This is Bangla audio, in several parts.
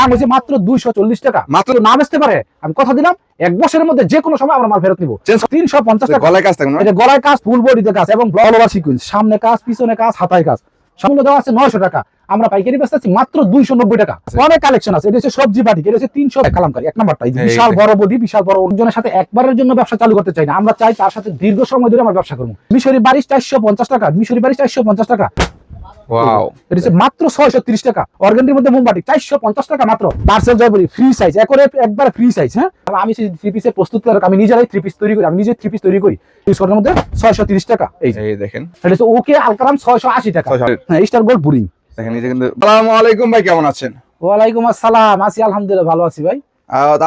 দাম হচ্ছে মাত্র দুইশো চল্লিশ টাকা। মাত্র না বেচতে পারে আমি কথা দিলাম এক বছরের মধ্যে যে কোনো সময় আমরা মাল ফেরত নিবো। তিনশো পঞ্চাশ টাকা। গলায় কাজ থাকবে এটা গলায় কাজ ফুল বডিতে কাজ এবং অল ওভার সিকুয়েন্স সামনে কাজ পিছনে কাজ হাতায় কাজ। সামনে দেওয়া আছে নয়শো টাকা। আমরা পাইকারি বেচতেছি মাত্র দুইশো নব্বই টাকা। অনেক কালেকশন আছে এটা হচ্ছে সবজি বাটিক এটা হচ্ছে তিনশো কালামকারি এক নম্বরটা। বিশাল। বড় বডি বিশাল বড় ওজনের সাথে একবারের জন্য ব্যবসা চালু করতে চাই না। আমরা চাই তার সাথে দীর্ঘ সময় ধরে আমরা ব্যবসা করব। মিশরি বারিশ চারশো পঞ্চাশ টাকা মিশরি বারিশ চারশো পঞ্চাশ টাকা। ওয়াও এটা মাত্র ছয়শো তিরিশ টাকা। অর্গানটির মধ্যে চারশো পঞ্চাশ টাকা মাত্র। পার্সেল জয়পুরি ফ্রি সাইজ একরে একবারে ফ্রি সাইজ হ্যাঁ? আমি সেই থ্রি পিসের আমি নিজেরাই থ্রি পিস তৈরি করি আমি নিজে থ্রি পিস তৈরি করি। ইউজ করার মধ্যে ছয়শো তিরিশ টাকা। এই এই দেখেন। এটা হচ্ছে ওকে আলকারাম ছয়শো আশি টাকা। হ্যাঁ স্টার গোল্ড বুরিং দেখেন এই যে কিন্তু আসসালামু আলাইকুম ভাই কেমন আছেন? ওয়ালাইকুম আসসালাম আছি আলহামদুলিল্লাহ ভালো আছি ভাই।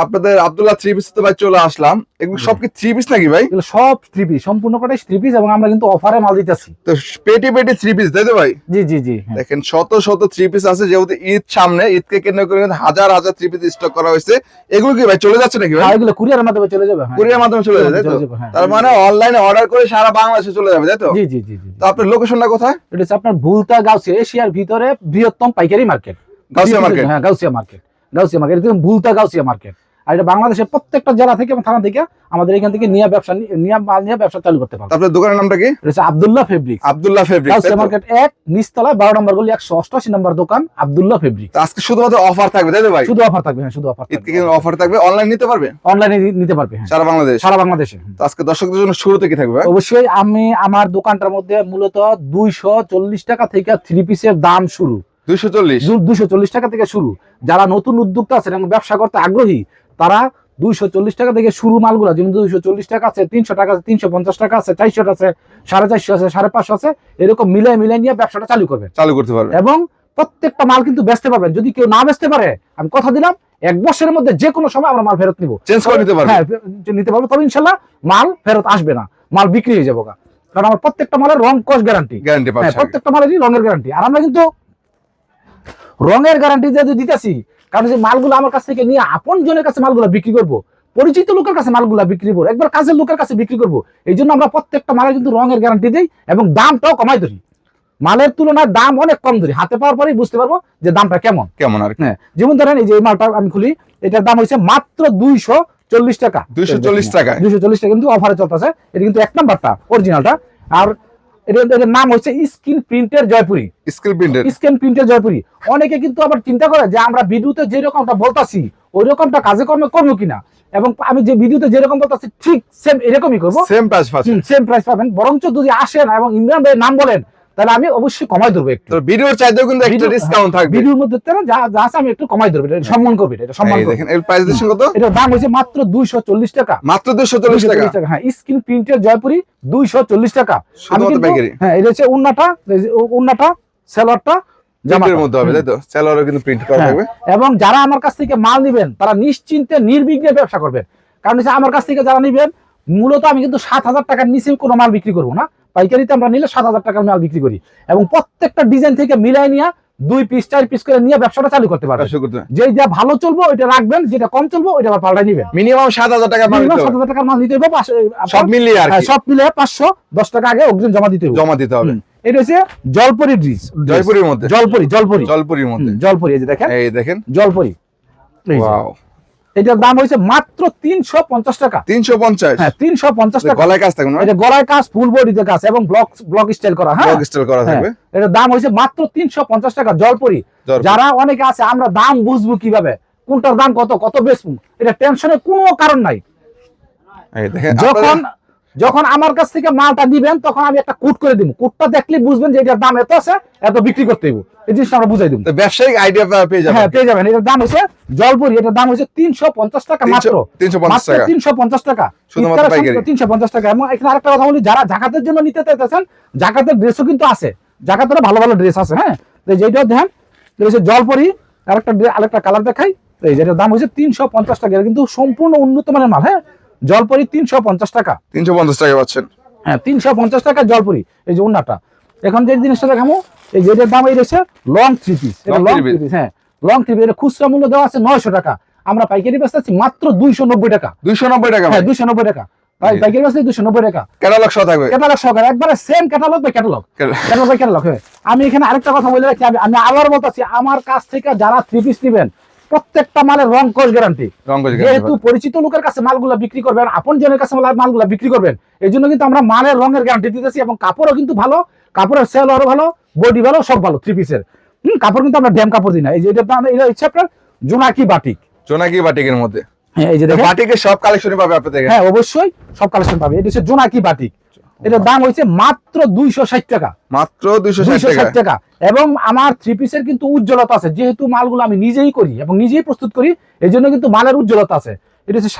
আপনাদের আব্দুল্লাহ থ্রি পিস তো ভাই চলে আসলাম। এগুলো সব কি থ্রি পিস নাকি ভাই? সব থ্রি পিস সম্পূর্ণ কটাই থ্রি পিস এবং আমরা কিন্তু অফারে মাল দিতেছি। তো পেটি পেটি থ্রি পিস তাই তো ভাই? জি জি জি হ্যাঁ। দেখেন শত শত থ্রি পিস আছে যেহেতু ঈদ সামনে ঈদকে কেন্দ্র করে হাজার হাজার থ্রি পিস স্টক করা হয়েছে। এগুলো কি ভাই চলে যাচ্ছে নাকি ভাই? আর এগুলো কুরিয়ারের মাধ্যমে চলে যাবে হ্যাঁ। কুরিয়ার মাধ্যমে চলে যাবে হ্যাঁ। তার মানে অনলাইনে অর্ডার করে সারা বাংলাদেশে চলে যাবে তাই তো? জি জি জি জি। তো আপনার লোকেশনটা কোথায়? এটা হচ্ছে আপনার ভুলতা গাউসিয়া এশিয়ার ভিতরে বৃহত্তম পাইকারি মার্কেট গাউসিয়া মার্কেট হ্যাঁ গাউসিয়া মার্কেট গাউসিয়া মার্কেট এটা ভুলতা গাউসিয়া মার্কেট আর এটা বাংলাদেশের প্রত্যেকটা জেলা থেকে এবং থানা থেকে আমাদের এখান থেকে নিয়ে ব্যবসা নিয়ে মাল নিয়ে ব্যবসা চালু করতে পারবে। আপনার দোকানের নামটা কি? এটা Abdullah fabric Abdullah fabric Gausia market এক নিচতলা বারো নম্বর গলি একশো অষ্টআশি নম্বর দোকান আব্দুল্লাহ ফেব্রিক আজকে শুধুমাত্র অফার থাকবে তাই তো ভাই? শুধু অফার থাকবে হ্যাঁ শুধু অফার কিন্তু অফার থাকবে অনলাইন নিতে পারবে? অনলাইনে নিতে পারবে হ্যাঁ। সারা বাংলাদেশ? সারা বাংলাদেশে তো আজকে দর্শকদের জন্য শুরুতে কি থাকবে? অবশ্যই আমি আমার দোকানটার মধ্যে মূলত দুইশো চল্লিশ টাকা থেকে থ্রি পিসের দাম শুরু। দুশো চল্লিশ। টাকা থেকে শুরু। যারা নতুন উদ্যোক্তা আছেন এবং ব্যবসা করতে আগ্রহী তারা দুইশো চল্লিশ টাকা থেকে শুরু মালগুলো যেমন দুইশো চল্লিশ টাকা আছে তিনশো টাকা আছে তিনশো পঞ্চাশ টাকা আছে চারশো আছে সাড়ে চারশো আছে সাড়ে পাঁচশো আছে এরকম মিলে মিলে নিয়ে ব্যবসাটা চালু করবেন। চালু করতে পারবে এবং প্রত্যেকটা মাল কিন্তু বেচতে পারবেন। যদি কেউ না বেচতে পারে আমি কথা দিলাম এক বছরের মধ্যে যে কোনো সময় আমরা মাল ফেরত নিবো। চেঞ্জ করে নিতে পারবে হ্যাঁ নিতে পারব তবে ইনশাল্লাহ মাল ফেরত আসবে না। মাল বিক্রি হয়ে যাব কারণ আমার প্রত্যেকটা মালের রং কস গ্যারান্টি গ্যারান্টি হ্যাঁ প্রত্যেকটা মালেরই রঙের গ্যারান্টি আর আমরা কিন্তু রঙের গ্যারান্টি যেহেতু দিতেছি কারণ যে মালগুলো আমার কাছ থেকে নিয়ে আপন জনের কাছে মালগুলো বিক্রি করব পরিচিত লোকের কাছে মালগুলো বিক্রি করব একবার কাজের লোকের কাছে বিক্রি করব এই জন্য আমরা প্রত্যেকটা মালের কিন্তু রঙের গ্যারান্টি দিই এবং দামটাও কমাই ধরি। মালের তুলনায় দাম অনেক কম ধরি হাতে পাওয়ার পরেই বুঝতে পারব যে দামটা কেমন। কেমন আর হ্যাঁ যেমন ধরেন এই যে মালটা আমি খুলি এটার দাম হচ্ছে মাত্র দুইশো চল্লিশ টাকা। দুইশো চল্লিশ টাকা দুইশো চল্লিশ টাকা কিন্তু অফারে চলতেছে এটা কিন্তু এক নাম্বারটা অরিজিনালটা আর এটার নাম হচ্ছে স্ক্রিন প্রিন্টের জয়পুরি। স্কিল প্রিন্টের। স্ক্যান প্রিন্টের জয়পুরি। অনেকে কিন্তু আবার চিন্তা করে যে আমরা ভিডিওতে যে রকমটা বলতাছি ওই রকমটা কাজে কর্মে করব কিনা? এবং আমি যে ভিডিওতে যেরকম বলতাছি ঠিক সেম এরকমই করব। সেম প্রাইস পাচ্ছে সেম প্রাইস পাবেন। বরঞ্চ যদি আসেন এবং ইমরান ভাইয়ের নাম বলেন তাহলে আমি অবশ্যই কমাই ধরবো একটু। ভিডিওর চাইতেও কিন্তু একটা ডিসকাউন্ট থাকবে। ভিডিওর মধ্যে তো যা যা আছে আমি একটু কমাই ধরবো। এটা সম্মান করবে এটা সম্মান করবে। দেখেন এর প্রাইস দিচ্ছেন কত? এটার দাম হচ্ছে মাত্র দুইশো চল্লিশ টাকা। মাত্র দুশো চল্লিশ টাকা 240 টাকা? হ্যাঁ স্ক্রিন প্রিন্টের জয়পুরি দুইশো চল্লিশ টাকা। আমি কিন্তু হ্যাঁ এটা হচ্ছে উন্নাটা উন্নাটা সেলারটা প্রিন্টের মধ্যে হবে তাই তো? সেলারও কিন্তু প্রিন্ট করা হ্যাঁ, থাকবে। এবং যারা আমার কাছ থেকে মাল নিবেন তারা নিশ্চিন্তে নির্বিঘ্নে ব্যবসা করবেন। কারণ হচ্ছে আমার কাছ থেকে যারা নিবেন মূলত আমি কিন্তু সাত হাজার টাকার নিচে কোনো মাল বিক্রি করব না। পাইকারিতে আমরা নিলে সাত হাজার টাকার মাল বিক্রি করি। এবং প্রত্যেকটা ডিজাইন থেকে মিলাই নিয়ে দুই পিস চার পিস করে নিয়ে ব্যবসাটা চালু করতে পারবেন। যে যা ভালো চলবো ওইটা রাখবেন যেটা কম চলবো ওইটা আবার পাল্টাই নিবেন। মিনিমাম সাত হাজার টাকা মিনিমাম সাত হাজার টাকার মাল নিতে হবে সব মিলিয়ে আর হ্যাঁ, সব মিলিয়ে পাঁচশো দশ টাকা আগে অগ্রিম জমা দিতে হবে। জমা দিতে হবে। এটা হচ্ছে জলপরি ড্রিস জয়পুরের মধ্যে। জলপরি জলপরি। জলপুরির মধ্যে। জলপরি এই যে দেখেন। এই দেখেন। জলপরি। ওয়াও এটার দাম হয়েছে মাত্র তিনশো পঞ্চাশ টাকা। তিনশো পঞ্চাশ? হ্যাঁ তিনশো পঞ্চাশ টাকা। গলায় কাজ থাকবে এটা গলায় কাজ ফুল বডিতে কাজ এবং ব্লক ব্লক স্টাইল করা হ্যাঁ? স্টাইল করা থাকবে। এটার দাম হয়েছে মাত্র তিনশো পঞ্চাশ টাকা জলপরি। যারা অনেকে আছে আমরা দাম বুঝব কীভাবে? কোনটার দাম কত কত বেচবো? এটা টেনশনের কোনো কারণ নাই। যখন যখন আমার কাছ থেকে মালটা দিবেন তখন আমি একটা কোড করে দিব। কোডটা দেখলে বুঝবেন যে এটার দাম এত আছে এত বিক্রি করতে হইব। এই জিনিসটা আমরা বুঝাই দিব। ব্যবসায়িক আইডিয়া পেয়ে যাবেন। হ্যাঁ পেয়ে যাবেন। এটার দাম হচ্ছে জলপুরি এটার দাম হচ্ছে তিনশো পঞ্চাশ টাকা মাত্র। তিনশো পঞ্চাশ মাত্র টাকা। তিনশো পঞ্চাশ টাকা। শুধুমাত্র পাইকারি। তিনশো পঞ্চাশ টাকা। এবং এখানে আরেকটা কথা বলি যারা জাকাতের জন্য নিতে চাইতেছেন জাকাতের ড্রেসও কিন্তু আছে। জাকাতের ভালো ভালো ড্রেস আছে হ্যাঁ? তো যেটা দেখেন হচ্ছে জলপরি। আরেকটা আরেকটা কালার দেখাই। এই যেটার দাম হচ্ছে তিনশো পঞ্চাশ টাকা। কিন্তু সম্পূর্ণ উন্নত মানের মাল হ্যাঁ? জলপরি তিনশো পঞ্চাশ টাকা। তিনশো পঞ্চাশ টাকা পাচ্ছেন। হ্যাঁ তিনশো পঞ্চাশ টাকা জলপরি। এই যে উন্নাটা। এখন যে জিনিসটা দেখাবো এই যেটার দাম এই রয়েছে long three piece long three piece হ্যাঁ লং থ্রি পিস এটা খুচরা মূল্য দেওয়া আছে নয়শো টাকা। আমরা পাইকারি বেচতেছি মাত্র দুইশো নব্বই টাকা। দুইশো নব্বই টাকা হ্যাঁ দুইশো নব্বই টাকা। ভাই পাইকারি বেচতে দুইশো নব্বই টাকা। ক্যাটালগ সহ থাকবে। ক্যাটালগ সহকারে একবারে same catalogue by catalogue catalogue by catalogue আমি এখানে আরেকটা কথা বলে রাখি। আমি আমি আবার বলতেছি আমার কাছ থেকে যারা থ্রি পিস নেবেন প্রত্যেকটা মালের রং কোষ গ্যারান্টি যেহেতু পরিচিত লোকের কাছে মালগুলা বিক্রি করবেন আপন জনের কাছে মাল- মালগুলা বিক্রি করবেন এই জন্য কিন্তু আমরা মালের রঙের গ্যারান্টি দিতেছি এবং কাপড়ও কিন্তু ভালো কাপড়ের সেল আরও ভালো বডি ভালো সব ভালো থ্রি পিসের হম কাপড় কিন্তু আমরা ড্যাম কাপড় দিই না। এই যে এটা এটা হচ্ছে আপনার জোনাকি বাটিক জোনাকি বাটিকের মধ্যে। হ্যাঁ এই যে বাটিকের সব কালেকশনই পাবে আপনাদের হ্যাঁ অবশ্যই সব কালেকশন পাবে। এটা হচ্ছে জোনাকি বাটিক এটার দাম হচ্ছে মাত্র দুইশো ষাট টাকা। মাত্র দুইশো ষাট টাকা। এবং আমার থ্রি পিসের কিন্তু উজ্জ্বলতা আছে। যেহেতু মালগুলো আমি নিজেই করি এবং নিজেই প্রস্তুত করি এই জন্য কিন্তু মালের উজ্জ্বলতা আছে। এটা হচ্ছে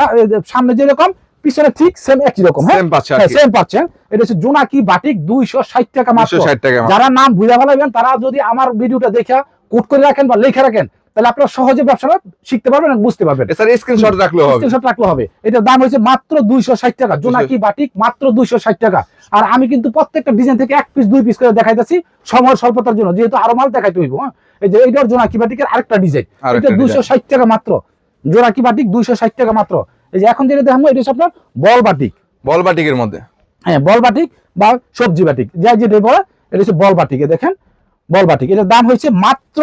সামনে যেরকম পিছনে ঠিক সেম একই রকম হ্যাঁ? সেম হ্যাঁ পাচ্ছেন এটা হচ্ছে জোনাকি বাটিক দুইশো ষাট টাকা মাত্র। ষাট টাকা মাত্র। যারা নাম বুঝা ফেলাবেন তারা যদি আমার ভিডিওটা দেখে কোট করে রাখেন বা লেখা রাখেন তাহলে আপনারা সহজে ব্যবসাটা শিখতে পারবেন এবং বুঝতে পারবেন। এছাড়া স্ক্রিনশট রাখলেও হবে। স্ক্রিনশট রাখলে হবে। এটার দাম হচ্ছে মাত্র দুইশো ষাট টাকা। জোনাকি বাটিক মাত্র দুইশো ষাট টাকা। আর আমি কিন্তু প্রত্যেকটা ডিজাইন থেকে এক পিস দুই পিস করে দেখাইতেছি সময় স্বল্পতার জন্য। যেহেতু আরও মাল দেখাইতে হইব হ্যাঁ? এই যে এইটার জোনাকি বাটিকের আরেকটা ডিজাইন এটা দুইশো ষাট টাকা মাত্র। জোনাকি বাটিক দুইশো ষাট টাকা মাত্র। এই যে এখন যেটা দেখাবো এটা হচ্ছে আপনার বল বাটিক। বল বাটিকের মধ্যে। হ্যাঁ বল বাটিক বা সবজি বাটিক। যা যেটা বলে এটা হচ্ছে বল বাটিক। দেখেন বল বাটিক। এটার দাম হয়েছে মাত্র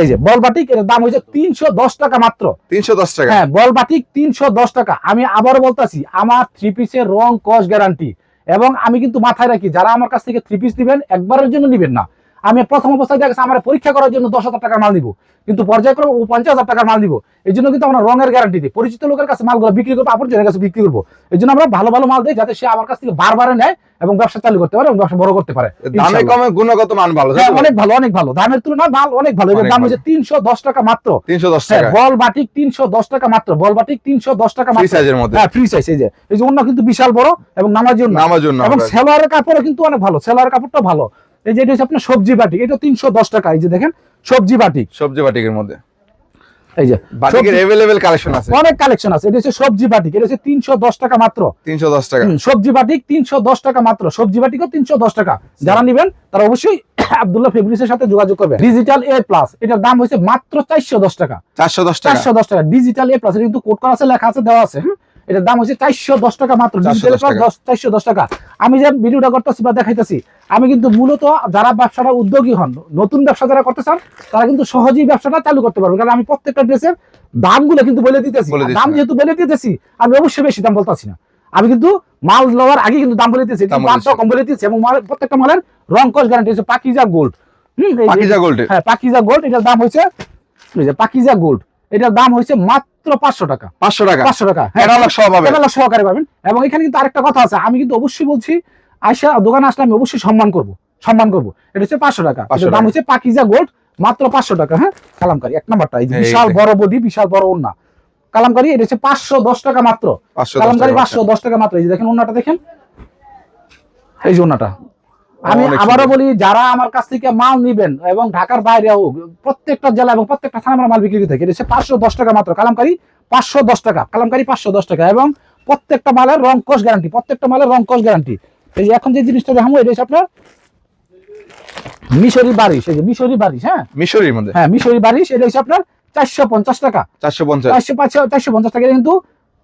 এই যে বল বাটিক এটার দাম হয়েছে তিনশো দশ টাকা মাত্র। তিনশো দশ টাকা? হ্যাঁ বল বাটিক তিনশো দশ টাকা। আমি আবার বলতাছি আমার থ্রি পিসের রং কস গ্যারান্টি এবং আমি কিন্তু মাথায় রাখি যারা আমার কাছ থেকে থ্রি পিস দিবেন একবারের জন্য নিবেন না। আমি প্রথম অবস্থায় দেখা আমার পরীক্ষা করার জন্য দশ হাজার টাকার মাল দিব কিন্তু পর্যায়ক্রমে ও পঞ্চাশ হাজার টাকার মাল দিব এই জন্য কিন্তু আমরা রঙের গ্যারান্টি দিই। পরিচিত লোকের কাছে মালগুলো বিক্রি করব আপনজনের কাছে বিক্রি করব। এই জন্য আমরা ভালো ভালো মাল দিই যাতে সে আমার কাছ থেকে বারবার নেয় এবং ব্যবসা চালু করতে পারে এবং ব্যবসা বড় করতে পারে। দামে কমে গুণগত মান ভালো হ্যাঁ, অনেক ভালো অনেক ভালো। দামের তুলনায় মাল অনেক ভালো। এটার দাম হচ্ছে তিনশো দশ টাকা মাত্র। তিনশো দশ হ্যাঁ, টাকা। বল বাটিক তিনশো দশ টাকা মাত্র। বল বাটিক তিনশো দশ টাকা মাত্র। সাইজের মধ্যে। হ্যাঁ ফ্রি সাইজ এই যে। এই যে অন্য কিন্তু বিশাল বড় এবং নামার জন্য নামার জন্য এবং সেলোয়ারের কাপড়ও কিন্তু অনেক ভালো। সেলোয়ারের কাপড়টা ভালো। এই যে এটা হচ্ছে আপনার সবজি বাটিক এটা তিনশো দশ টাকা এই যে দেখেন সবজি বাটিক সবজি বাটিকের মধ্যে। এই যে বাটিকের এভেলেবেল কালেকশন আছে। অনেক কালেকশন আছে এটা হচ্ছে সবজি বাটিক এটা হচ্ছে তিনশো দশ টাকা মাত্র। তিনশো দশ টাকা। সবজি বাটিক তিনশো দশ টাকা মাত্র সবজি বাটিকও তিনশো দশ টাকা। যারা নিবেন তারা অবশ্যই আব্দুল্লাহ ফেব্রিক্সের সাথে যোগাযোগ করবে ডিজিটাল এ প্লাস এটার দাম হচ্ছে মাত্র চারশো দশ টাকা। চারশো দশ টাকা। চারশো দশ টাকা ডিজিটাল এ প্লাস কিন্তু কোড করা আছে লেখা আছে দেওয়া আছে? এটার দাম হচ্ছে চারশো দশ টাকা মাত্র 410 ডিজিটাল প্লাস টাকা। চারশো দশ টাকা। আমি যে ভিডিওটা করতেছি বা দেখাইতেছি আমি কিন্তু মূলত যারা ব্যবসাটা উদ্যোগী হন নতুন ব্যবসা যারা করতে চান তারা কিন্তু সহজেই ব্যবসাটা চালু করতে পারবে কারণ আমি প্রত্যেকটা ড্রেসের দামগুলো কিন্তু বলে দিতেছি। দাম যেহেতু বলে দিতেছি আমি অবশ্যই বেশি দাম বলতেছি না। আমি কিন্তু মাল লওয়ার আগে কিন্তু দাম বলে দিতেছি দামটা কম বলে দিতেছি। এবং প্রত্যেকটা মালের রং কস গ্যারান্টি হচ্ছে পাকিজা গোল্ড হুম পাকিজা গোল্ড হ্যাঁ পাকিজা গোল্ড এটার দাম হচ্ছে পাকিজা গোল্ড এটার দাম হচ্ছে মাত্র পাঁচশো টাকা। পাঁচশো টাকা। পাঁচশো টাকা হ্যাঁ। ক্যাটালগ সহ সহকারে পাবেন। এবং এখানে কিন্তু আরেকটা কথা আছে আমি কিন্তু অবশ্যই বলছি আয়সা দোকানে আসলে আমি অবশ্যই সম্মান করব সম্মান করব। এটা হচ্ছে পাঁচশো টাকা। 500 দাম হচ্ছে পাকিজা গোল্ড মাত্র পাঁচশো টাকা হ্যাঁ। কালামকারি এক নাম্বারটা এই যে বিশাল বড় বডি বিশাল বড় ওন্না কালামকারী এটা হচ্ছে পাঁচশো দশ টাকা মাত্র। দশ পাঁচশো দশ টাকা মাত্র। এই যে দেখেন ওন্নাটা দেখেন। এই যে ওন্নাটা আমি আবারও বলি যারা আমার কাছ থেকে মাল নিবেন এবং ঢাকার বাইরে হোক প্রত্যেকটা জেলা এবং প্রত্যেকটা থানা আমরা মাল বিক্রি করে থাকি। এটা পাঁচশো দশ টাকা মাত্র কালামকারি পাঁচশো দশ টাকা কালামকারি পাঁচশো দশ টাকা এবং প্রত্যেকটা মালের রং কস গ্যারান্টি প্রত্যেকটা মালের রং কস গ্যারান্টি এই যে এখন যে জিনিসটা দেখাবো এটা হচ্ছে আপনার মিশরি বারিশ এই যে মিশরি বারিশ হ্যাঁ? মিশরির মধ্যে? হ্যাঁ মিশরি বারিশ এটা হচ্ছে আপনার চারশো পঞ্চাশ টাকা। চারশো পঞ্চাশ। চারশো চারশো পঞ্চাশ টাকা কিন্তু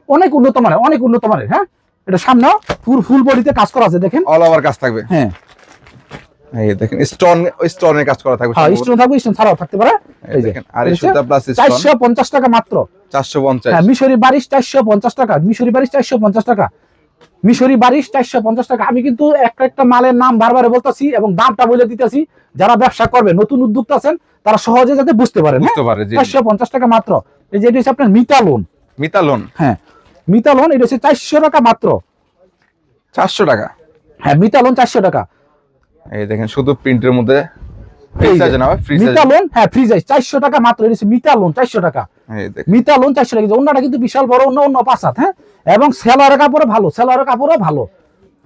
অনেক উন্নত মানের অনেক উন্নত মানের হ্যাঁ? এটা সামনে ফুল ফুল বডিতে কাজ করা আছে দেখেন। অল ওভার কাজ থাকবে। হ্যাঁ। এই দেখেন স্টোন স্টোনের কাজ করা থাকবে হ্যাঁ স্টোন থাকবে স্টোন ছাড়াও থাকতে পারে। এই দেখেন আর এই সুতা প্লাস স্টোন চারশো পঞ্চাশ টাকা মাত্র। চারশো পঞ্চাশ। হ্যাঁ মিশরি বারিশ চারশো পঞ্চাশ টাকা মিশরি বারিশ চারশো পঞ্চাশ টাকা। মিশরি বারিশ চারশো পঞ্চাশ টাকা। আমি কিন্তু একটা একটা মালের নাম বারবার বলতেছি এবং দামটা বলে দিতেছি। যারা ব্যবসা করবে নতুন উদ্যোক্তা আছেন তারা সহজে যাতে বুঝতে পারেন বুঝতে পারে জি চারশো পঞ্চাশ টাকা মাত্র। এই যে এটা হচ্ছে আপনার মিতা লোন মিতা লোন হ্যাঁ মিতা লোন এটা হচ্ছে চারশো টাকা মাত্র। চারশো টাকা। হ্যাঁ মিতা লোন চারশো টাকা। এই দেখেন শুধু প্রিন্টের মধ্যে ফ্রি এই যে, সাইজে না ফ্রি মিতা সাইজ লোন হ্যাঁ ফ্রি সাইজ চারশো টাকা মাত্র এটা লোন চারশো টাকা। এই দেখেন। লোন চারশো টাকা। অন্যটা কিন্তু বিশাল বড় অন্য অন্য পাঁচাত হ্যাঁ? এবং সেলারের কাপড়ও ভালো সেলারের কাপড়ও ভালো।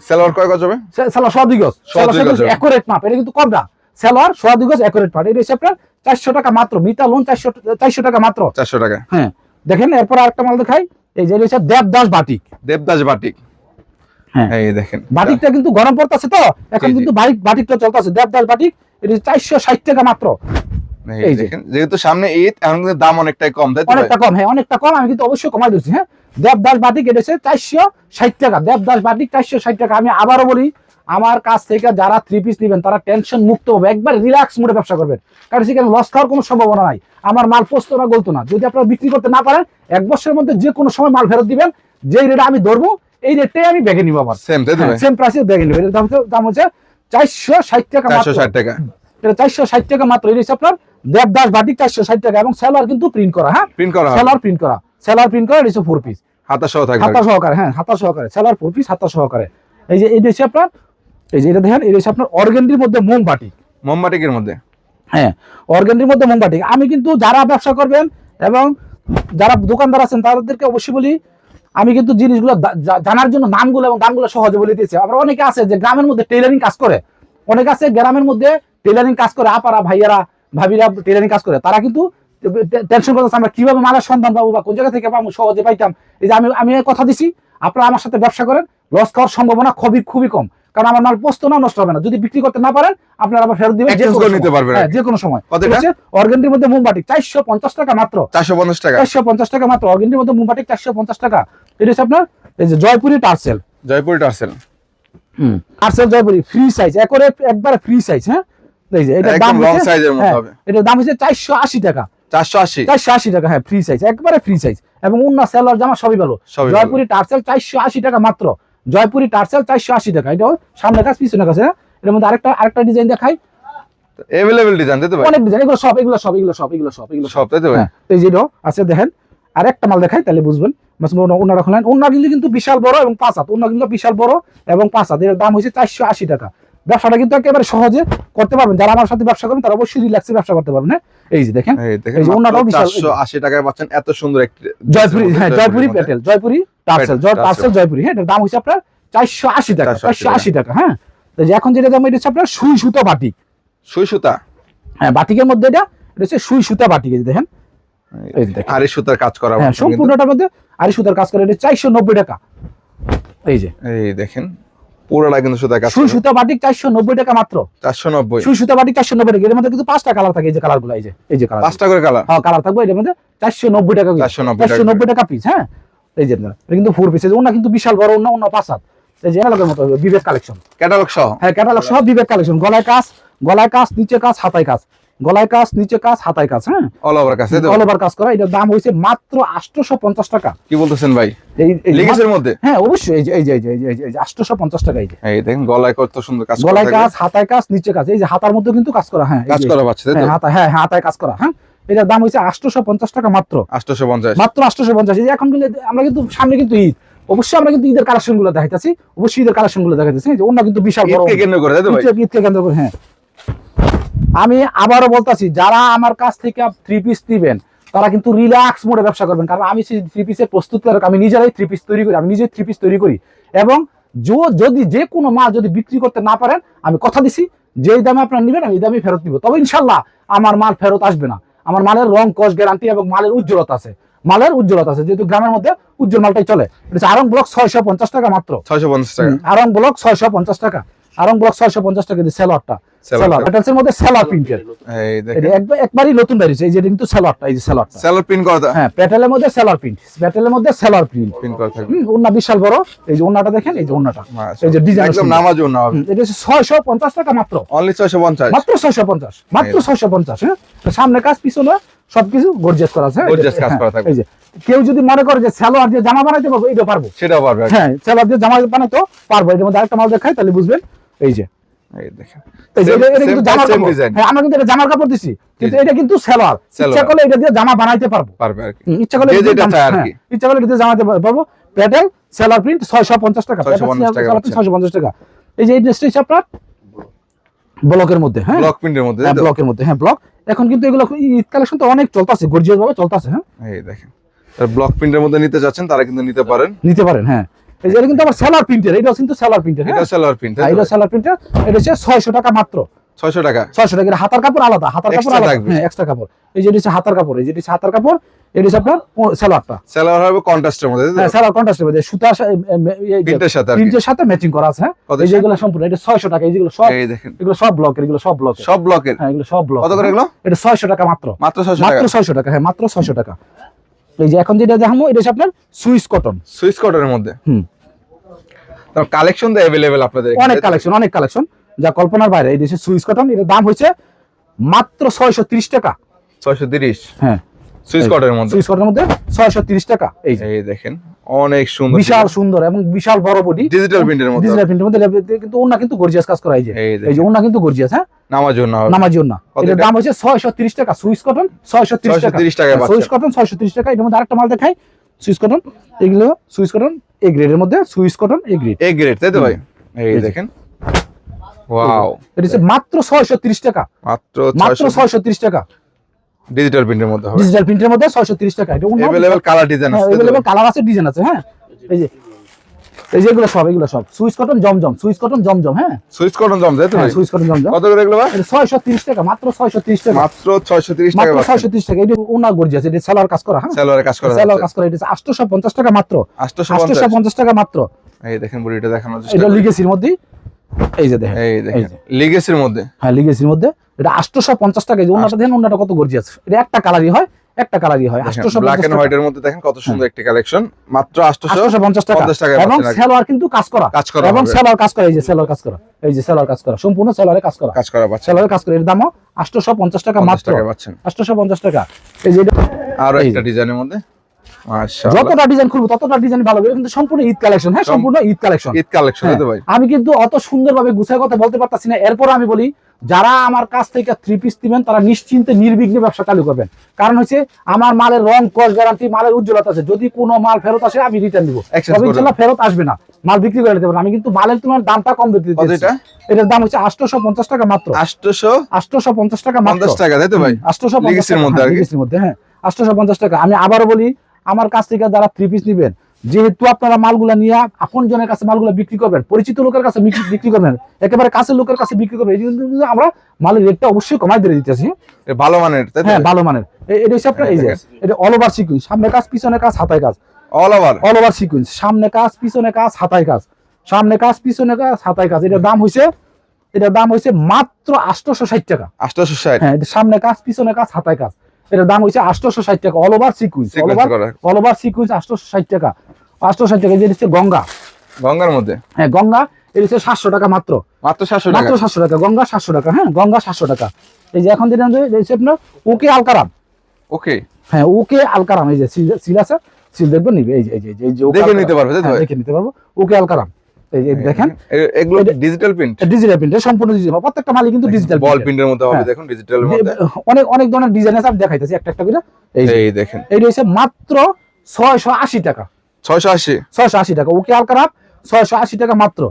সেলোয়ার কয় গজ হবে? সেলার সোয়া দুই গজ। সোয়া দুই গজ হবে। একুরেট মাপ এটা কিন্তু কম না সেলার সোয়া দুই গজ একুরেট মাপ এটা হচ্ছে আপনার চারশো টাকা মাত্র মিতা লোন চারশো চারশো টাকা মাত্র। চারশো টাকা। হ্যাঁ দেখেন এরপর আরেকটা মাল দেখাই। এই যে হচ্ছে দেবদাস বাটিক। দেবদাস বাটিক। হ্যাঁ। এই দেখেন। বাটিকটা কিন্তু গরম পড়তেছে তো? এখন। কিন্তু বাটিকটা চলতেছে। দেবদাস বাটিক এটা চারশো ষাট টাকা মাত্র। এই। দেখেন যেহেতু সামনে ঈদ এখন কিন্তু দাম অনেকটাই কম তাই অনেকটা কম হ্যাঁ অনেকটা কম আমি কিন্তু অবশ্যই কমাই দিচ্ছি হ্যাঁ। দেবদাস বাটিক এটা হচ্ছে চারশো ষাট টাকা। দেবদাস বাটিক চারশো ষাট টাকা। আমি আবারও বলি আমার কাছ থেকে যারা থ্রি পিস নেবেন তারা টেনশন মুক্ত হবে। একবার রিল্যাক্স মোডে ব্যবসা করবেন। কারণ সেখানে লস খাওয়ার কোনো সম্ভাবনা নাই। আমার মাল পোস্ত না গলতো না। যদি আপনারা বিক্রি করতে না পারেন এক বছরের মধ্যে যে কোনো সময় মাল ফেরত দিবেন। যেই রেটে আমি ধরবো এই রেটটাই আমি ব্যাগে নিবো আবার সেম তাই তো ভাই? সেম প্রাইসে ব্যাগে নিবো। এটার দাম হচ্ছে- দাম হচ্ছে চারশো ষাট টাকা চারশো মাত্র। ষাট টাকা। এটা চারশো ষাট টাকা মাত্র। এটা হচ্ছে আপনার দেবদাস বাটিক চারশো ষাট টাকা এবং সেলার কিন্তু প্রিন্ট করা হ্যাঁ? প্রিন্ট করা সেলার প্রিন্ট করা। সেলার প্রিন্ট করা এটা হচ্ছে ফোর পিস হাতা সহ থাকবে হাতা সহকারে হ্যাঁ হাতা সহকারে। সেলার ফোর পিস হাতা সহকারে। এই যে এটা হচ্ছে আপনার এই যে এটা দেখেন এটা হচ্ছে আপনার অর্গেন্ডির মধ্যে মোমবাটি মোমবাটিকের মধ্যে। হ্যাঁ অর্গেন্ডির মধ্যে মোমবাটি আমি কিন্তু যারা ব্যবসা করবেন এবং যারা দোকানদার আছেন তাদেরকে অবশ্যই বলি আমি কিন্তু জিনিসগুলো জানার জন্য নামগুলো এবং দামগুলো সহজে বলে দিয়েছি। আবার অনেকে আছে যে গ্রামের মধ্যে টেলারিং কাজ করে। অনেকে আছে গ্রামের মধ্যে টেলারিং কাজ করে, আপারা, ভাইয়ারা, ভাবিরা টেলারিং কাজ করে। তারা কিন্তু টেনশন করতেছে, আমরা কীভাবে মালের সন্ধান পাবো বা কোন জায়গা থেকে পাবো, সহজে পাইতাম। এই যে আমি আমি কথা দিছি, আপনারা আমার সাথে ব্যবসা করেন লস খাওয়ার সম্ভাবনা খুবই খুবই কম। কারণ আমার মাল পোস্ত না নষ্ট হবে না। যদি বিক্রি করতে না পারেন আপনারা আবার ফেরত দিবেন নিতে পারবেন হ্যাঁ, যে কোনো সময়। এটা? অর্গেন্ডির মধ্যে মোমবাটি চারশো পঞ্চাশ টাকা মাত্র। চারশো পঞ্চাশ টাকা। চারশো পঞ্চাশ টাকা মাত্র। অর্গেন্ডির মধ্যে মোমবাটি চারশো পঞ্চাশ টাকা। এটা হচ্ছে আপনার? এই যে জয়পুরি টার্সেল। জয়পুরি টার্সেল। টার্সেল জয়পুরি ফ্রি সাইজ একবারে একবারে ফ্রি সাইজ হ্যাঁ? এই যে এটার দাম হচ্ছে- হ্যাঁ, হবে। এটার দাম হচ্ছে চারশো আশি টাকা। চারশো আশি। চারশো আশি টাকা হ্যাঁ ফ্রি সাইজ একবারে ফ্রি সাইজ এবং উন্না সেলার জামা সবই ভালো। সবই ভালো। জয়পুরি টার্সেল চারশো আশি টাকা মাত্র। জয়পুরি টার্সেল চারশো আশি টাকা। এটাও সামনে কাজ পিছনে কাছে হ্যাঁ? এর মধ্যে আরেকটা আরেকটা ডিজাইন দেখাই। এভেলেবল ডিজাইন দিতে পারি অনেক ডিজাইন এগুলো সব এগুলো সব এগুলো সব এগুলো সব এগুলো সব। তাই তো হ্যাঁ এই যে এটাও আছে দেখেন। আর একটা মাল দেখাই তাহলে বুঝবেন। ওনারা অন্য ওনার কিন্তু কিন্তু বিশাল বড় এবং পাঁচ হাত। ওনার কিন্তু বিশাল বড় এবং পাঁচ হাত। এর দাম হচ্ছে চারশো আশি টাকা। ব্যবসাটা কিন্তু একেবারে সহজে করতে পারবেন। যারা আমার সাথে ব্যবসা করবেন তারা অবশ্যই রিল্যাক্সে ব্যবসা করতে পারবেন হ্যাঁ? এই যে দেখেন এই যে ওনাটাও বিশাল। চারশো আশি টাকায় পাচ্ছেন এত সুন্দর একটি জয়পুরি হ্যাঁ জয়পুরি মধ্যে। পেটেল জয়পুরি টার্সেল জয় টার্সেল। টার্সেল জয়পুরি হ্যাঁ এটার দাম হচ্ছে আপনার চারশো আশি টাকা 480 টাকা। হ্যাঁ? তো এখন যেটা দাম এটা হচ্ছে আপনার সুই সুতা বাটিক। সুই সুতা? হ্যাঁ বাটিকের মধ্যে এটা এটা হচ্ছে সুই সুতা বাটিক এই দেখেন। এই যে দেখেন। আরে সুতার কাজ করা হ্যাঁ সম্পূর্ণটার মধ্যে আড়ি সুতার কাজ করা এটা চারশো নব্বই টাকা। এই যে। এই দেখেন পুরোটা কিন্তু সুতা কাজ সুই সুতা বাটিক চারশো নব্বই টাকা মাত্র। চারশো নব্বই। সুই সুতা বাটিক চারশো নব্বই টাকা। এর মধ্যে কিন্তু পাঁচটা কালার থাকে এই যে কালারগুলো এই যে এই যে কালার পাঁচটা করে কালার? হ্যাঁ কালার থাকবে এর মধ্যে চারশো নব্বই টাকা 490 নব্বই টাকা পিস হ্যাঁ? এই যে কিন্তু ফোর পিস ওনা কিন্তু বিশাল বড় অন্য অন্য পাঁচ হাত। এই যে মতো বিবেক কালেকশন ক্যাটালগ সহ? হ্যাঁ ক্যাটালগ সহ বিবেক কালেকশন গলায় কাজ গলায় কাজ নিচে কাজ হাতায় কাজ গলায় কাজ নিচে কাজ হাতায় কাজ হ্যাঁ? অল ওভার কাজ অল ওভার কাজ করা এটার দাম হয়েছে মাত্র আটশোশো পঞ্চাশ টাকা। কি বলতেছেন ভাই? এই এই মধ্যে? হ্যাঁ অবশ্যই এই যে এই যে এই যে এই যে- এই যে- এই যে আটশোশো পঞ্চাশ টাকা এই যে। এই দেখেন গলায় কত সুন্দর কাজ গলায় কাজ হাতায় কাজ নিচে কাজ এই যে হাতার মধ্যে কিন্তু কাজ করা হ্যাঁ কাজ করা পাচ্ছে তাই তো? হাতায় হাতায় কাজ করা এটার দাম হয়েছে আটশোশো পঞ্চাশ টাকা মাত্র। আটশোশো পঞ্চাশ মাত্র এই যে এখন কিন্তু আমরা কিন্তু সামনে কিন্তু ঈদ। অবশ্যই আমরা কিন্তু ঈদের কালেকশনগুলো দেখাইতেছি অবশ্যই ঈদের কালেকশনগুলো দেখাইতেছি যে অন্য কিন্তু বিশাল বড় ঈদকে কেন্দ্র করে তাই তো ভাই? ঈদকে- ঈদকে কেন্দ্র করে হ্যাঁ। আমি আবারও বলতাছি যারা আমার কাছ থেকে থ্রি পিস নিবেন তারা কিন্তু রিল্যাক্স মোডে ব্যবসা করবেন। কারণ আমি সেই থ্রি পিসের প্রস্তুত করে আমি নিজেরাই থ্রি পিস তৈরি করি আমি নিজে থ্রি পিস তৈরি করি। এবং যদি যে কোনো মাল যদি বিক্রি করতে না পারেন আমি কথা দিছি যেই দামে আপনার নেবেন আমি এই দামে ফেরত দিব তবে ইনশাল্লাহ আমার মাল ফেরত আসবে না। আমার মালের রং কস গ্যারান্টি এবং মালের উজ্জ্বলতা আছে। মালের উজ্জ্বলতা আছে যেহেতু গ্রামের মধ্যে উজ্জ্বল মালটাই চলে। এটা আরং ব্লক ছয়শো পঞ্চাশ টাকা মাত্র। ছয়শো পঞ্চাশ টাকা। আরং ব্লক ছয়শো পঞ্চাশ টাকা। আরং ব্লক ছয়শো পঞ্চাশ টাকা দিয়ে সেলারটা সেলার টা। মধ্যে সেলার প্রিন্টের এই দেখেন। একবার একবারই নতুন বেরিয়েছে এই যে কিন্তু সেলারটা এই যে সেলারটা স্যালার প্রিন্ট করা হ্যাঁ প্যাটেলের মধ্যে সেলার প্রিন্ট প্যাটেলের মধ্যে সেলার প্রিন্ট প্রিন্ট করা থাকবে। ওন্না বিশাল বড় এই যে ওন্নাটা দেখেন এই যে ওন্নাটা এই যে ডিজাইন একদম নামাজও না এটা হচ্ছে ছয়শো পঞ্চাশ টাকা মাত্র। অনলি ছয়শো পঞ্চাশ। মাত্র ছয়শো পঞ্চাশ মাত্র এই। ছয়শো পঞ্চাশ হ্যাঁ? সামনে কাজ পিছনে সবকিছু গর্জিয়াস করা আছে হ্যাঁ? কাজ হ্যাঁ, করা থাকবে। এই যে কেউ যদি মনে করে যে সালোয়ার দিয়ে জামা বানাইতে পারব এটা পারব। সেটাও পারবে। হ্যাঁ সালোয়ার দিয়ে জামা বানাইতে পারব। এর মধ্যে আরেকটা মাল দেখাই তাহলে বুঝবেন। এই যে এই দেখেন। এটা- design। হ্যাঁ, আমরা কিন্তু এটা জামার কাপড় দিছি কিন্তু এটা কিন্তু সেলোয়ার। ইচ্ছা করলে এটা দিয়ে জামা বানাইতে পারব। পারবে আর কি। হুম, ইচ্ছা করলে যে এটা দিয়ে যেটা জামা- চায় আর হ্যাঁ, কি। ইচ্ছা করলে এটা জামাতে পারব। প্যাটেল সেলার প্রিন্ট ছয়শো পঞ্চাশ টাকা। 650 টাকা পাচ্ছেন। ছয়শো পঞ্চাশ টাকা। এই যে এই ড্রেসটা হচ্ছে আপনার? ব্লকের মধ্যে হ্যাঁ? ব্লক প্রিন্টের মধ্যে হ্যাঁ? ব্লকের মধ্যে হ্যাঁ ব্লক এখন কিন্তু এগুলো ঈদ কালেকশন তো অনেক চলতেছে গর্জিয়াস ভাবে চলতেছে হ্যাঁ? এই দেখেন। ব্লক প্রিন্টের মধ্যে নিতে চাচ্ছেন তারা কিন্তু নিতে পারেন। নিতে পারেন হ্যাঁ। এই যে এটা কিন্তু আবার সেলার প্রিন্টের এটাও কিন্তু সেলার প্রিন্টের এটা সেলার প্রিন্ট এটা সেলার প্রিন্টের এটা হচ্ছে ছয়শো টাকা মাত্র। ছয়শো টাকা। ছয়শো টাকা এটা হাতার কাপড় আলাদা হাতার কাপড় আলাদা। হ্যাঁ এক্সট্রা কাপড়। এই যে হচ্ছে হাতার কাপড় এই যে হচ্ছে হাতার কাপড় এটা হচ্ছে আপনার সেলারটা সেলার হবে কন্ট্রাস্টের মধ্যে হ্যাঁ সেলার কন্ট্রাস্টের মধ্যে সুতা প্রিন্টের সাথে প্রিন্টের সাথে ম্যাচিং করা আছে হ্যাঁ? এই যেগুলো সম্পূর্ণ এটা ছয়শো টাকা এই যেগুলো সব এই দেখেন। এগুলো সব ব্লকের এগুলো সব ব্লকের সব ব্লকের হ্যাঁ এগুলো সব ব্লক কত করে এগুলো? এটা ছয়শো টাকা মাত্র। মাত্র ছয়শো টাকা। মাত্র ছয়শো টাকা হ্যাঁ মাত্র ছয়শো টাকা। এই যে এখন যেটা দেখাবো এটা হচ্ছে আপনার সুইস কটন সুইচ কটনের মধ্যে? হুম। কালেকশন তো অ্যাভেলেবেল আপনাদের অনেক কালেকশন অনেক কালেকশন যা কল্পনার বাইরে এই দেশে সুইস কটন এটার দাম হয়েছে মাত্র ছয়শো তিরিশ টাকা। ছয়শো তিরিশ? হ্যাঁ। সুইচ কটের মধ্যে? সুইস কটনের মধ্যে ছয়শো তিরিশ টাকা এই এই দেখেন অনেক সুন্দর বিশাল সুন্দর। এবং বিশাল বড় বডি ডিজিটাল প্রিন্টের মধ্যে। ডিজিটাল প্রিন্টের মধ্যে কিন্তু ওনা কিন্তু গর্জিয়াস কাজ করা এই যে। এই যে ওনা কিন্তু গর্জিয়াস হ্যাঁ? নামার জন্য। নামাজি ওনা এটার দাম হচ্ছে ছয়শো তিরিশ টাকা। সুইস কটন ছয়শো তিরিশ টাকা। 630 টাকায় পাচ্ছেন। সুইস কটন ছয়শো তিরিশ টাকা। এটার মধ্যে আরেকটা মাল দেখাই। সুইস কটন এগুলো সুইস কটন এ গ্রেডের মধ্যে Swiss cotton A grade. A grade তাই তো ভাই? এই দেখেন। ওয়াও। এটা হচ্ছে মাত্র ছয়শো তিরিশ টাকা। মাত্র মাত্র ছয়শো তিরিশ টাকা। ডিজিটাল প্রিন্টের মধ্যে ডিজিটাল প্রিন্টের মধ্যে ছয়শো তিরিশ টাকা। এটা অ্যাভেলেবেল কালার ডিজাইন আছে অ্যাভেলেবল কালার আছে ডিজাইন আছে হ্যাঁ? এই যে। এই যে এগুলো সব এগুলো সব। সুইস কটন জমজম সুইস কটন জমজম হ্যাঁ? সুইচ কটন জম তাই হ্যাঁ সুইস কটন জমজম। কত করে এগুলো ভাই? এটা ছয়শো তিরিশ টাকা মাত্র ছয়শো তিরিশ টাকা। মাত্র ছয়শো তিরিশ টাকা মাত্র ছয়শো তিরিশ টাকা। এটা গর্জিয়াস এটা সেলার কাজ করা হ্যাঁ? কাজ করা সেলার কাজ করা এটা আটশোশো পঞ্চাশ টাকা মাত্র। আটশোশো আটশোশো পঞ্চাশ টাকা মাত্র। এই দেখেন বুড়িটা দেখানোর চেষ্টা এটা লিগেসির মধ্যে এই যে দেখেন এই দেখেন লিগেসির মধ্যে। হ্যাঁ লিগেসির মধ্যে। এটা আটশোশো পঞ্চাশ টাকা এই যে উন্নাটা দেখেন উন্নাটা কত গর্জিয়াস এটা একটা কালারই হয় একটা কালারই হয় ব্ল্যাক এন্ড হোয়াইট এর মধ্যে দেখেন কত সুন্দর একটি কালেকশন মাত্র টাকা। 50 টাকায় এবং সেলোয়ার কিন্তু কাজ করা। কাজ করা এবং। সেলোয়ার কাজ করা এই যে সেলোয়ার কাজ করা এই যে সেলোয়ার কাজ করা সম্পূর্ণ সেলোয়ারে কাজ করা। কাজ করা সেলোয়ারে কাজ করা এর দামও আটশোশো পঞ্চাশ টাকা মাত্র। টাকা পাচ্ছেন। আটশোশো পঞ্চাশ টাকা। এই যে আরও একটা ডিজাইনের মধ্যে। যতটা ডিজাইন খুলবো ততটা ডিজাইন ভালো কিন্তু সম্পূর্ণ ঈদ কালেকশন হ্যাঁ সম্পূর্ণ ঈদ কালেকশন ঈদ কালেকশন ভাই। আমি কিন্তু অত সুন্দরভাবে গুছায় কথা বলতে পারতাছি না। এরপর আমি বলি যারা আমার কাছ থেকে থ্রি পিস দিবেন তারা নিশ্চিন্তে নির্বিঘ্নে ব্যবসা চালু করবেন। কারণ হচ্ছে আমার মালের রং কস গ্যারান্টি মালের উজ্জ্বলতা আছে। যদি কোনো মাল ফেরত আসে আমি রিটার্ন দিব। ইনশাল্লাহ ফেরত আসবে না। মাল বিক্রি করে দিতে আমি কিন্তু মালের তোমার দামটা কম দিতে। এটার দাম হচ্ছে আটশোশো পঞ্চাশ টাকা মাত্র। আটশোশো? আটশোশো পঞ্চাশ টাকা পঞ্চাশ টাকা তাই তো ভাই? আটশোশো Legacy এর মধ্যে মধ্যে হ্যাঁ আটশোশো পঞ্চাশ টাকা। আমি আবারও বলি আমার কাছ থেকে যারা থ্রি পিস নিবেন যেহেতু আপনারা মালগুলা নিয়ে আপন জনের কাছে মালগুলা বিক্রি করবেন পরিচিত লোকের কাছে বিক্রি- করবেন একেবারে কাছের লোকের কাছে বিক্রি করবেন এই জন্য আমরা মালের রেটটা অবশ্যই কমাই দিয়ে দিতেছি। ভালো মানের হ্যাঁ ভালো মানের। এটা হচ্ছে আপনার এই যে এটা অল ওভার সিকুয়েন্স সামনে কাজ পিছনে কাজ হাতায় কাজ। All over all over sequence সামনে কাজ পিছনে কাজ হাতায় কাজ। সামনে কাজ পিছনে কাজ হাতায় কাজ। এটার দাম হয়েছে এটার দাম হয়েছে মাত্র আটশোশো ষাট টাকা। আটশোশো ষাট হ্যাঁ সামনে কাজ পিছনে কাজ হাতায় কাজ। এটার দাম হচ্ছে আটশোশো ষাট টাকা all over sequence all over. All over sequence আটশোশো ষাট টাকা। আটশো ষাট টাকা যেটা হচ্ছে গঙ্গা। গঙ্গার মধ্যে? হ্যাঁ গঙ্গা এটা হচ্ছে সাতশো টাকা মাত্র। মাত্র সাতশো টাকা? মাত্র সাতশো টাকা গঙ্গা সাতশো টাকা হ্যাঁ গঙ্গা সাতশো টাকা। এই যে এখন দিন হচ্ছে আপনার ওকে আলকারাম। ওকে। হ্যাঁ ওকে আলকারাম এই যে সিল- আছে সিল দেখবেন নিবে এই যে এই যে এই যে দেখে নিতে পারবে হ্যাঁ, দেখে নিতে পারব। ওকে আলকারাম। এই যে দেখেন। এগুলো ডিজিটাল প্রিন্ট ডিজিটাল প্রিন্ট সম্পূর্ণ ডিজিটাল প্রত্যেকটা মালই কিন্তু ডিজিটাল বল প্রিন্টের হবে। দেখুন ডিজিটালের মধ্যে। অনেক অনেক ধরনের ডিজাইন আছে আমি দেখাইতেছি একটা একটা করে। এই দেখেন। এইটা হচ্ছে মাত্র ছয়শো আশি টাকা। ছয়শো আশি। ছয়শো আশি টাকা। ওকে আলকারাম ছয়শো আশি টাকা মাত্র।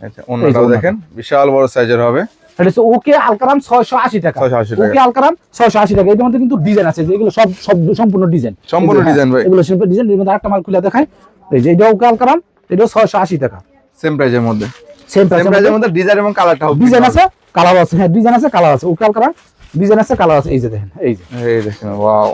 আচ্ছা অন্যটাও দেখেন বিশাল বড় সাইজের হবে। এটা হচ্ছে ওকে আলকারাম ছয়শো আশি টাকা। ওকে আলকারাম ছয়শো আশি টাকা। এটার মধ্যে কিন্তু ডিজাইন আছে। যেগুলো সব সব সম্পূর্ণ ডিজাইন। সম্পূর্ণ ভাই। এগুলো সম্পূর্ণ ডিজাইন। এর মধ্যে মাল খুলে দেখাই। এই যে এটা ওকে আলকারাম এটাও ছয়শো আশি টাকা। সেম প্রাইজের মধ্যে। সেম প্রাইজের মধ্যে ডিজাইন এবং কালারটা ডিজাইন আছে কালার আছে। হ্যাঁ ডিজাইন আছে কালার আছে। ওকে আলকারাম ডিজাইন আছে কালার আছে এই যে দেখেন এই যে। এই দেখেন ওয়াও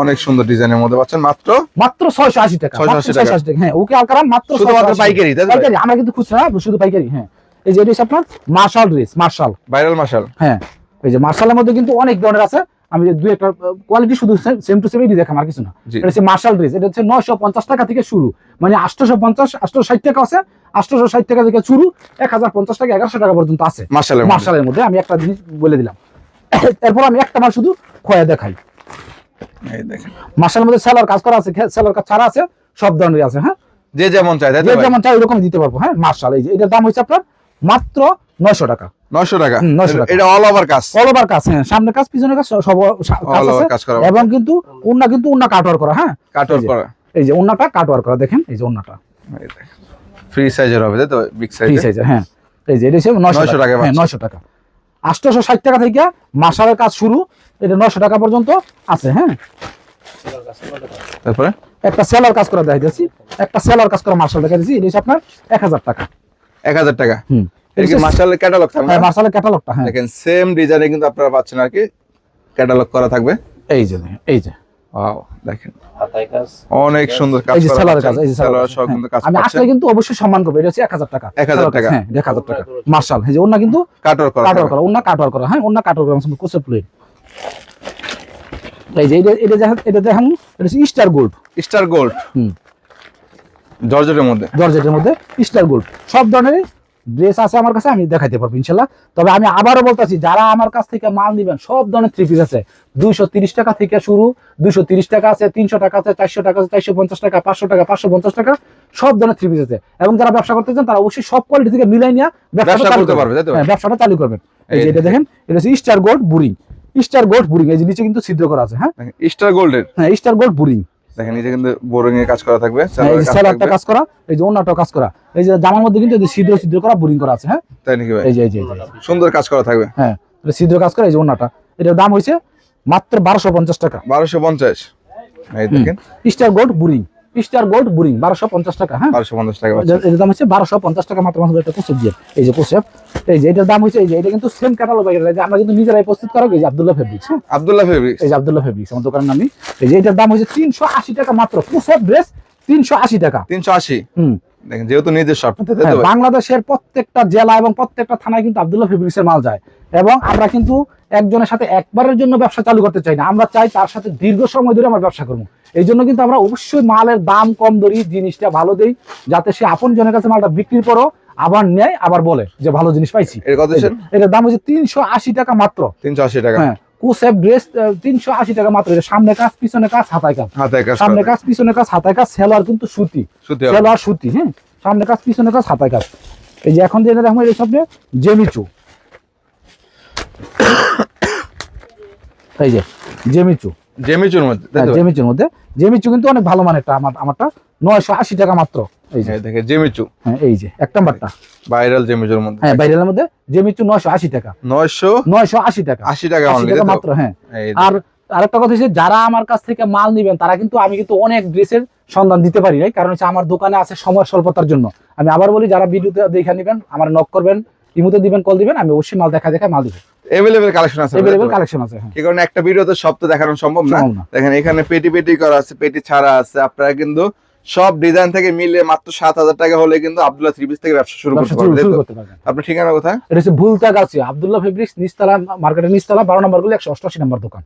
অনেক সুন্দর ডিজাইনের মধ্যে পাচ্ছেন মাত্র? মাত্র ছয়শো আশি টাকা 680 টাকা। 680 টাকা হ্যাঁ ওকে আলকারাম মাত্র শুধুমাত্র পাইকারি, তাই তো ভাই? পাইকারি আমরা কিন্তু খুচরা শুধু পাইকারি হ্যাঁ। এই যে এটা আপনার মার্শাল ড্রেস মার্শাল ভাইরাল মাশাল হ্যাঁ এই যে মার্শালের মধ্যে কিন্তু অনেক ধরনের আছে। আমি দুই একটা কোয়ালিটি শুধু সেম টু সেমই দেখাম আর কিছু না। এটা হচ্ছে মার্শাল ড্রেস এটা হচ্ছে নয়শো পঞ্চাশ টাকা থেকে শুরু। মানে আটশোশো পঞ্চাশ আটশো ষাট টাকা আছে আটশোশো ষাট টাকা থেকে শুরু এক হাজার পঞ্চাশ টাকা এগারোশো টাকা পর্যন্ত আছে। মার্শালের মধ্যে আমি একটা জিনিস বলে দিলাম। এরপর আমি একটা মাল শুধু খয়া দেখাই। মার্শালের মধ্যে সেলার কাজ করা আছে সেলার কাজ ছাড়া আছে সব ধরনের আছে হ্যাঁ? যে যেমন চাই যে যেমন চাই ওরকম দিতে পারব হ্যাঁ? মার্শাল এই যে এটার দাম হচ্ছে আপনার মাত্র নয়শো টাকা। 900 টাকা? হুম, 900 টাকা। এটা অল ওভার কাজ? অল ওভার কাজ হ্যাঁ সামনে কাজ পিছনে কাজ সব কাজ আছে। এবং কিন্তু উন্না কিন্তু উন্না কাটওয়ার করা হ্যাঁ? কাটওয়ার করা। এই যে উন্নাটা কাটওয়ার করা দেখেন এই যে উন্নাটা ফ্রি সাইজের হবে তো? বিগ ফ্রি সাইজের সাইজের হ্যাঁ। এই যে এটা 900 নয়শো টাকা। হ্যাঁ। নয়শো টাকা। আটশোশো ষাট টাকা থেকে মাসালের কাজ শুরু। এটা নয়শো টাকা পর্যন্ত আছে হ্যাঁ? তারপরে? একটা সেলার কাজ করা দেখাইতেছি। একটা সেলার কাজ করা মার্শাল দিয়েছি এটা আপনার এক হাজার টাকা। 1000 টাকা? হুম। মাশালের ক্যাটালগ থাকবে হ্যাঁ মার্শালের ক্যাটালগটা হ্যাঁ। দেখেন সেম ডিজাইনে কিন্তু আপনারা পাচ্ছেন আর কি। ক্যাটালগ করা থাকবে। এই যে এই যে। ওয়াও দেখেন। অনেক সুন্দর কাজ এই যে করা সেলারের কাজ এই যে সেলার সেলার সহ কিন্তু কাজ আমি আসলে কিন্তু অবশ্যই সম্মান করব এটা হচ্ছে এক হাজার টাকা। 1000 টাকা। হ্যাঁ এক হাজার টাকা। মার্শাল এই যে ওনা কিন্তু কাটওয়ার করা কাটওয়ার করা। ওনা কাটওয়ার করা। হ্যাঁ ওনা কাটওয়ার করা কোসে প্লেট এই যে এটা এটা দেখেন এটা দেখেন এটা স্টার গোল্ড স্টার গোল্ড হুম। জর্জেটের মধ্যে। জর্জেটের মধ্যে স্টার গোল্ড সব ধরনের ড্রেস আছে আমার কাছে আমি দেখাইতে পারব ইনশাল্লাহ। তবে আমি আবারও বলতেছি যারা আমার কাছ থেকে মাল নিবেন সব ধরনের থ্রি পিস আছে। দুইশো তিরিশ টাকা থেকে শুরু দুইশো তিরিশ টাকা আছে তিনশো টাকা আছে চারশো টাকা আছে চারশো পঞ্চাশ টাকা পাঁচশো টাকা পাঁচশো পঞ্চাশ টাকা সব ধরনের থ্রি পিস আছে। এবং যারা ব্যবসা করতে চান তারা অবশ্যই সব কোয়ালিটি থেকে মিলাই নিয়ে ব্যবসাটা চালু করবেন। হ্যাঁ, ব্যবসাটা চালু করবেন। এই যে এটা দেখেন এটা হচ্ছে star gold boring star gold boring এই যে নিচে কিন্তু ছিদ্র করা আছে হ্যাঁ? স্টার গোল্ডের হ্যাঁ স্টার গোল্ড বুরিং দেখেন কিন্তু বোরিং এর কাজ করা থাকবে হ্যাঁ, এই যে কাজ করা এই যে অন্যটাও কাজ করা। এই যে জামার মধ্যে কিন্তু ছিদ্র ছিদ্র করা বোরিং করা আছে হ্যাঁ? তাই নাকি ভাই? এই যে এই যে সুন্দর কাজ করা থাকবে। হ্যাঁ ছিদ্র কাজ করা এই যে অন্যটা এটার দাম হয়েছে মাত্র বারোশো পঞ্চাশ টাকা। বারোশো পঞ্চাশ। এই দেখেন। Star gold burying star gold burying বারোশো পঞ্চাশ টাকা হ্যাঁ? বারোশো পঞ্চাশ টাকা এর দাম হচ্ছে বারোশো পঞ্চাশ টাকা মাত্র মাত্র একটা কোসেপ দিয়ে। এই যে কোসেপ এই যে এটার দাম হচ্ছে এই যে এটা কিন্তু সেম ক্যাটালগ আমরা কিন্তু নিজেরাই প্রস্তুত করা এই যে আব্দুল্লাহ ফেব্রিক্স হ্যাঁ? আব্দুল্লাহ ফেব্রিক্স এই যে আব্দুল্লাহ ফেব্রিক্স আমার দোকানের নামই। এই যে এটার দাম হচ্ছে তিনশো আশি টাকা মাত্র কোসেপ ড্রেস তিনশো আশি টাকা। তিনশো আশি। হুম। দেখেন যেহেতু নিজস্ব আপনাদের হ্যাঁ? বাংলাদেশের প্রত্যেকটা জেলা এবং প্রত্যেকটা থানায় কিন্তু আব্দুল্লাহ ফেব্রিক্সের মাল যায়। এবং আমরা কিন্তু একজনের সাথে একবারের জন্য ব্যবসা চালু করতে চাই না। আমরা চাই তার সাথে দীর্ঘ সময় ধরে আমরা ব্যবসা করব। এই জন্য কিন্তু আমরা অবশ্যই মালের দাম কম ধরি জিনিসটা ভালো দেই যাতে সে আপন জনের কাছে মালটা বিক্রির পরও আবার নেয় আবার বলে যে ভালো জিনিস পাইছি। এটার দাম হচ্ছে তিনশো আশি টাকা মাত্র। তিনশো আশি টাকা। হ্যাঁ কুসেপ ড্রেস তিনশো আশি টাকা মাত্র। সামনে কাজ পিছনে কাজ হাতায় কাজ। হাতে কাজ সামনে কাজ পিছনে কাজ হাতায় কাজ সেলোয়ার কিন্তু সুতি। সেলোয়ার সুতি হ্যাঁ? সামনে কাজ পিছনে কাজ হাতায় কাজ। এই যে এখন যেটা দেখো এই সব জেমিচু এই যে জেমিচু জেমিচুর মধ্যে হ্যাঁ? জেমিচুর মধ্যে। জেমিচু কিন্তু অনেক ভালো মানেরটা আমার আমারটা। নয়শো আশি টাকা মাত্র। এই যে। এই জেমিচু। হ্যাঁ এই যে এক নাম্বারটা। ভাইরাল জেমিচুর মধ্যে। হ্যাঁ বাইরের মধ্যে জেমিচু নয়শো আশি টাকা। নয়শো নয়শো টাকা। আশি টাকা অনলি মাত্র হ্যাঁ। আর আরেকটা কথা হচ্ছে যারা আমার কাছ থেকে মাল নিবেন তারা কিন্তু আমি কিন্তু অনেক ড্রেসের সন্ধান দিতে পারি নাই কারণ হচ্ছে আমার দোকানে আছে সময় স্বল্পতার জন্য। আমি আবার বলি যারা ভিডিওতে দেখে নিবেন আমার নক করবেন ইমুতে দিবেন কল দিবেন আমি অবশ্যই মাল দেখা দেখা মাল দিব। এভেলেবেল কালেকশন আছে এভেলেবেল কালেকশন আছে হ্যাঁ। কি কারণে একটা ভিডিওতে সব তো দেখানো সম্ভব না? সম্ভব না। দেখেন এখানে পেটি পেটি করা আছে পেটি ছাড়া আছে আপনারা কিন্তু সব ডিজাইন থেকে মিলে মাত্র সাত হাজার টাকা হলে কিন্তু আব্দুল্লাহ থ্রি পিস থেকে ব্যবসা শুরু করতে পারবেন আপনার ঠিকানা কোথায়? এটা হচ্ছে ভুলতা গাছি আব্দুল্লাহ ফেব্রিক্স নিস্তালা মার্কেটের নিস্তালা বারো নম্বরগুলো একশো অষ্টআশি নম্বর দোকান।